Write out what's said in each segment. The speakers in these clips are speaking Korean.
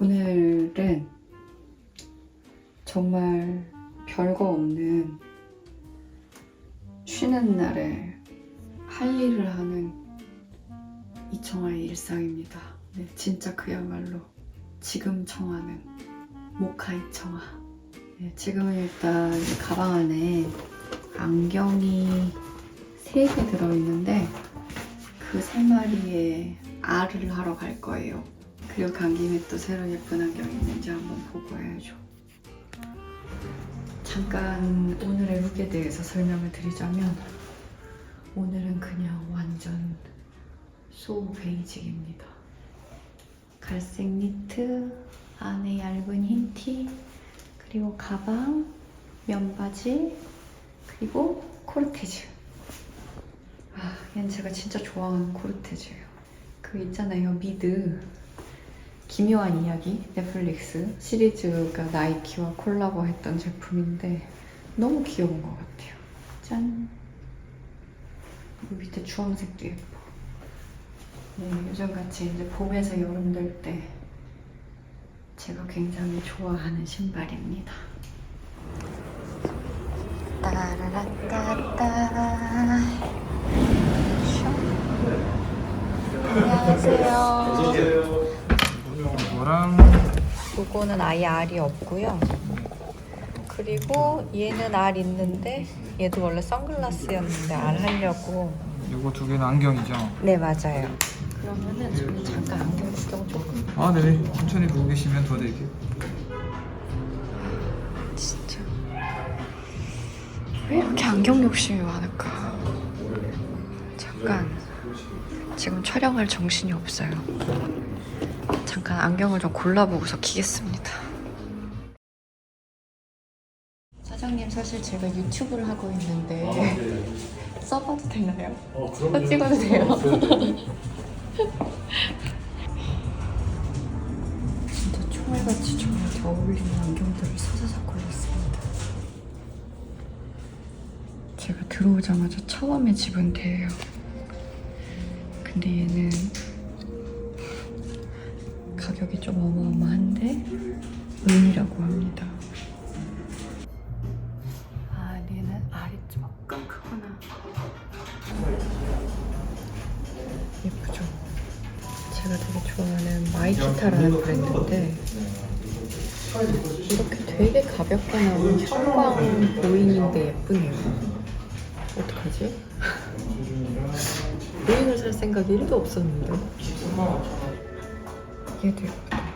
오늘은 정말 별거 없는 쉬는 날에 할 일을 하는 이청아의 일상입니다. 네, 진짜 그야말로 지금 청아는 모카 이 청아. 네, 지금은 일단 이 가방 안에 안경이 3개 들어있는데 그세 마리의 알을 하러 갈 거예요. 그리고 간 김에 또 새로 예쁜 안경이 있는지 한번 보고 해야죠. 잠깐 오늘의 룩에 대해서 설명을 드리자면 오늘은 그냥 완전 소 베이직입니다. 갈색 니트, 안에 얇은 흰 티, 그리고 가방, 면바지, 그리고 코르테즈. 아, 얘는 제가 진짜 좋아하는 코르테즈예요. 그 있잖아요, 미드. 기묘한 이야기 넷플릭스 시리즈가 나이키와 콜라보 했던 제품인데 너무 귀여운 것 같아요. 짠! 이 밑에 주황색도 예뻐. 네, 요즘같이 이제 봄에서 여름 될 때 제가 굉장히 좋아하는 신발입니다. 따라라따따 안녕하세요. 이거랑 요거는 아예 알이 없고요. 그리고 얘는 알 있는데 얘도 원래 선글라스였는데 알 하려고. 이거 두 개는 안경이죠. 네 맞아요. 그러면은 저는 잠깐 안경 구경 조금. 아, 네. 천천히 보고 계시면 더 드릴게요. 진짜 왜 이렇게 안경 욕심이 많을까? 잠깐 지금 촬영할 정신이 없어요. 잠깐 안경을 좀 골라보고서 키겠습니다. 사장님 사실 제가 유튜브를 하고 있는데 써봐도 되나요? 써 찍어도 돼요? 진짜 총알같이 저한테 어울리는 안경들을 사사사 골랐습니다. 제가 들어오자마자 처음에 집은 돼요. 근데 얘는 가격이 좀 어마어마한데 은이라고 합니다. 아, 얘는 알이 조금 크구나. 제가 되게 좋아하는 마이키타라는 브랜드인데 이렇게 되게 가볍게 나온 형광 보잉인데 예쁘네요. 어떡하지? 보잉을 살 생각이 1도 없었는데. 얘도 예쁘다.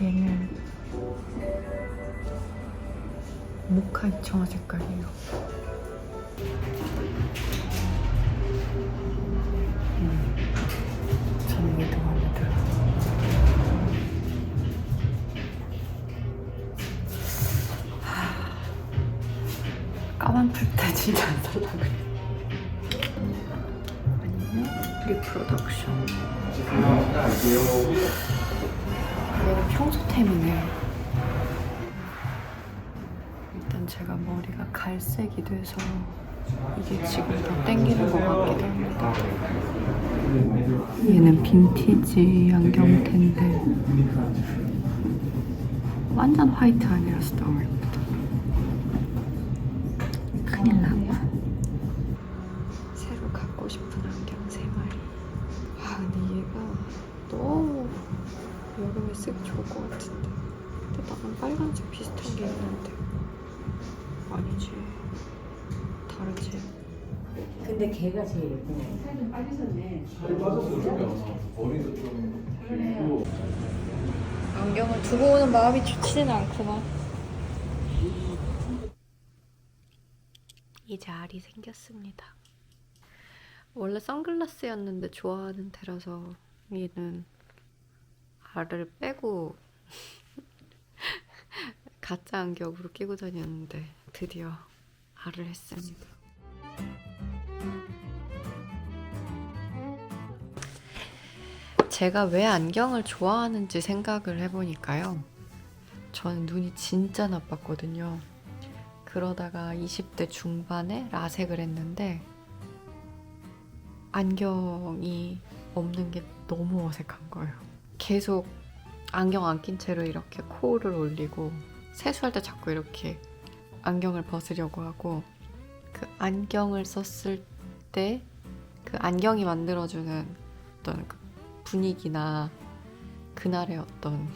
얘는 모카 이청아 색깔이에요. 까만 풀때 진짜 안 살라 그래. 아니면 리프로덕션. 얘는 평소템이네. 일단 제가 머리가 갈색이 돼서 이게 지금 더 땡기는 것 같기도 합니다. 얘는 빈티지 안경테인데 완전 화이트 아니라서 예쁘다. 큰일 났나. 새로 갖고 싶은 안경 세 마리. 아 근데 얘가 너무 여름에 쓰기 좋을 것 같은데. 근데 나랑 빨간색 비슷한 게 있는데. 아니지. 다르지. 근데 걔가 제일 예쁘네. 살좀 빠지셨네. 안경을 두고 오는 마음이 좋지는 않구만. 이제 알이 생겼습니다. 원래 선글라스였는데 좋아하는 테라서 얘는 알을 빼고 가짜 안경으로 끼고 다녔는데 드디어 알을 했습니다. 제가 왜 안경을 좋아하는지 생각을 해보니까요. 저는 눈이 진짜 나빴거든요. 그러다가 20대 중반에 라섹을 했는데 안경이 없는 게 너무 어색한 거예요. 계속 안경 안 낀 채로 이렇게 코를 올리고 세수할 때 자꾸 이렇게 안경을 벗으려고 하고 그 안경을 썼을 때 그 안경이 만들어주는 어떤 그 분위기나 그날의 어떤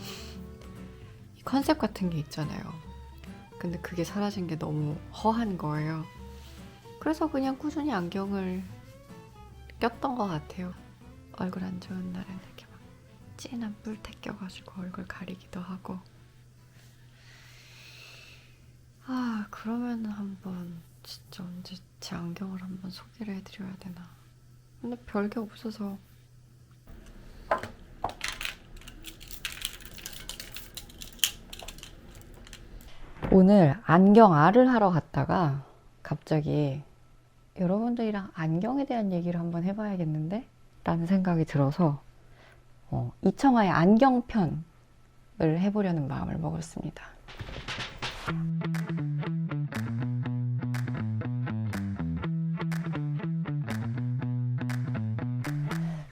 이 컨셉 같은 게 있잖아요. 근데 그게 사라진 게 너무 허한 거예요. 그래서 그냥 꾸준히 안경을 꼈던 것 같아요. 얼굴 안 좋은 날은 이렇게 막 진한 뿔테 껴가지고 얼굴 가리기도 하고. 아 그러면 한번 진짜 언제 제 안경을 한번 소개를 해드려야 되나. 근데 별게 없어서 오늘 안경 알을 하러 갔다가 갑자기 여러분들이랑 안경에 대한 얘기를 한번 해봐야겠는데? 라는 생각이 들어서 어, 이청아의 안경편을 해보려는 마음을 먹었습니다.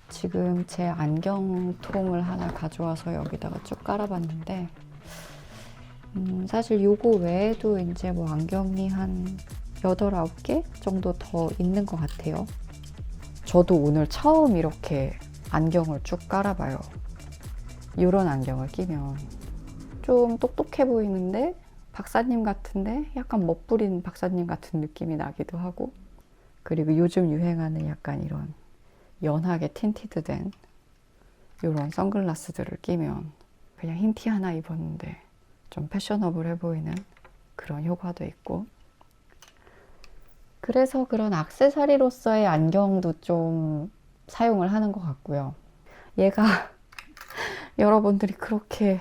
지금 제 안경통을 하나 가져와서 여기다가 쭉 깔아봤는데 음, 사실 요거 외에도 이제 뭐 안경이 한 8, 9개 정도 더 있는 것 같아요. 저도 오늘 처음 이렇게 안경을 쭉 깔아봐요. 이런 안경을 끼면 좀 똑똑해 보이는데 박사님 같은데 약간 멋부린 박사님 같은 느낌이 나기도 하고 그리고 요즘 유행하는 약간 이런 연하게 틴티드 된 이런 선글라스들을 끼면 그냥 흰 티 하나 입었는데 좀 패셔너블해 보이는 그런 효과도 있고 그래서 그런 악세사리로서의 안경도 좀 사용을 하는 것 같고요. 얘가 여러분들이 그렇게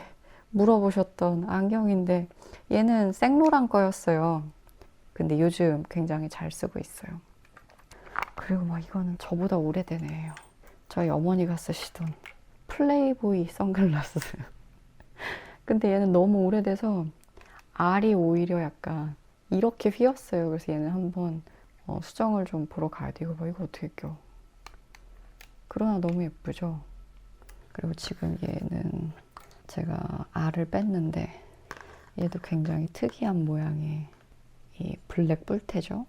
물어보셨던 안경인데 얘는 생로랑 거였어요. 근데 요즘 굉장히 잘 쓰고 있어요. 그리고 막 이거는 저보다 오래되네요. 저희 어머니가 쓰시던 플레이보이 선글라스. 근데 얘는 너무 오래돼서 알이 오히려 약간 이렇게 휘었어요. 그래서 얘는 한번 어, 수정을 좀 보러 가야 돼. 이거 봐, 이거 어떻게 껴? 그러나 너무 예쁘죠? 그리고 지금 얘는 제가 알을 뺐는데 얘도 굉장히 특이한 모양의 이 블랙 뿔테죠.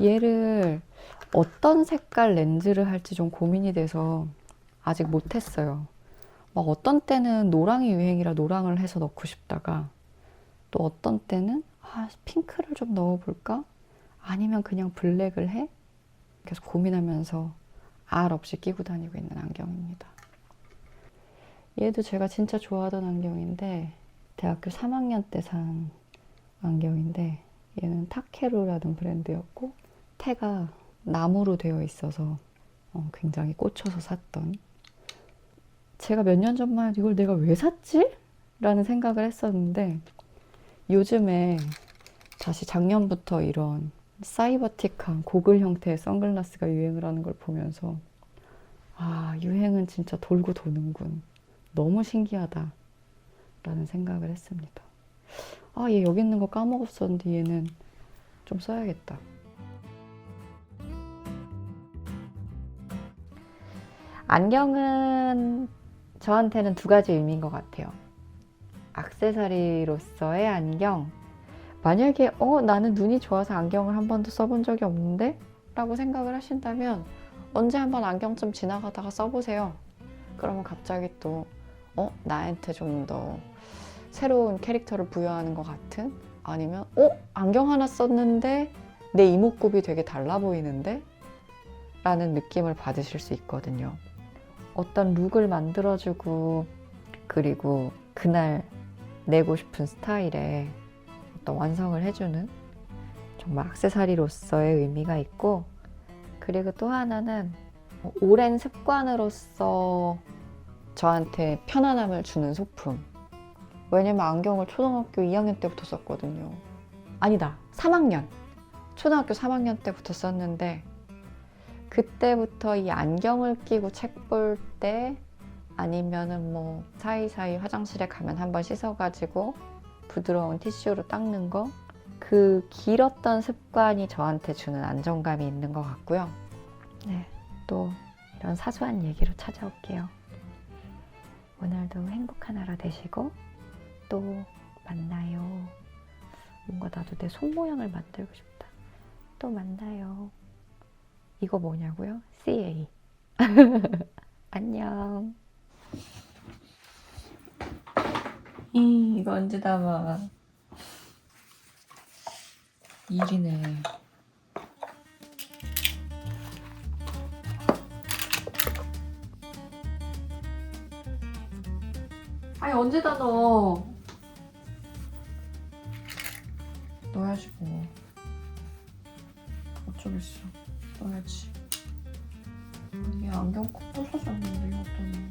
얘를 어떤 색깔 렌즈를 할지 좀 고민이 돼서 아직 못했어요. 막 어떤 때는 노랑이 유행이라 노랑을 해서 넣고 싶다가 또 어떤 때는 아, 핑크를 좀 넣어볼까? 아니면 그냥 블랙을 해? 계속 고민하면서 알 없이 끼고 다니고 있는 안경입니다. 얘도 제가 진짜 좋아하던 안경인데 대학교 3학년 때 산 안경인데 얘는 타케루라는 브랜드였고 테가 나무로 되어 있어서 어, 굉장히 꽂혀서 샀던 제가 몇 년 전만 이걸 내가 왜 샀지? 라는 생각을 했었는데 요즘에 다시 작년부터 이런 사이버틱한 고글 형태의 선글라스가 유행을 하는 걸 보면서 아 유행은 진짜 돌고 도는군. 너무 신기하다. 라는 생각을 했습니다. 아 얘 여기 있는 거 까먹었었는데 얘는 좀 써야겠다. 안경은 저한테는 두 가지 의미인 것 같아요. 악세사리로서의 안경. 만약에, 어, 나는 눈이 좋아서 안경을 한 번도 써본 적이 없는데? 라고 생각을 하신다면, 언제 한번 안경 좀 지나가다가 써보세요. 그러면 갑자기 또, 어, 나한테 좀 더 새로운 캐릭터를 부여하는 것 같은? 아니면, 어, 안경 하나 썼는데 내 이목구비 되게 달라 보이는데? 라는 느낌을 받으실 수 있거든요. 어떤 룩을 만들어주고 그리고 그날 내고 싶은 스타일의 어떤 완성을 해주는 정말 악세사리로서의 의미가 있고 그리고 또 하나는 오랜 습관으로서 저한테 편안함을 주는 소품. 왜냐면 안경을 초등학교 2학년 때부터 썼거든요. 아니다 3학년. 초등학교 3학년 때부터 썼는데 그때부터 이 안경을 끼고 책 볼 때 아니면은 뭐 사이사이 화장실에 가면 한번 씻어가지고 부드러운 티슈로 닦는 거. 그 길었던 습관이 저한테 주는 안정감이 있는 것 같고요. 네, 또 이런 사소한 얘기로 찾아올게요. 오늘도 행복한 하루 되시고 또 만나요. 뭔가 나도 내 손 모양을 만들고 싶다. 또 만나요. 이거 뭐냐고요? CA. 안녕. 이, 이거 언제 담아? 일이네. 아니 언제 다 넣어? 넣어야지 뭐. 어쩌겠어. 넣어야지. 이게 안경 꼭 부서졌는데 이것도.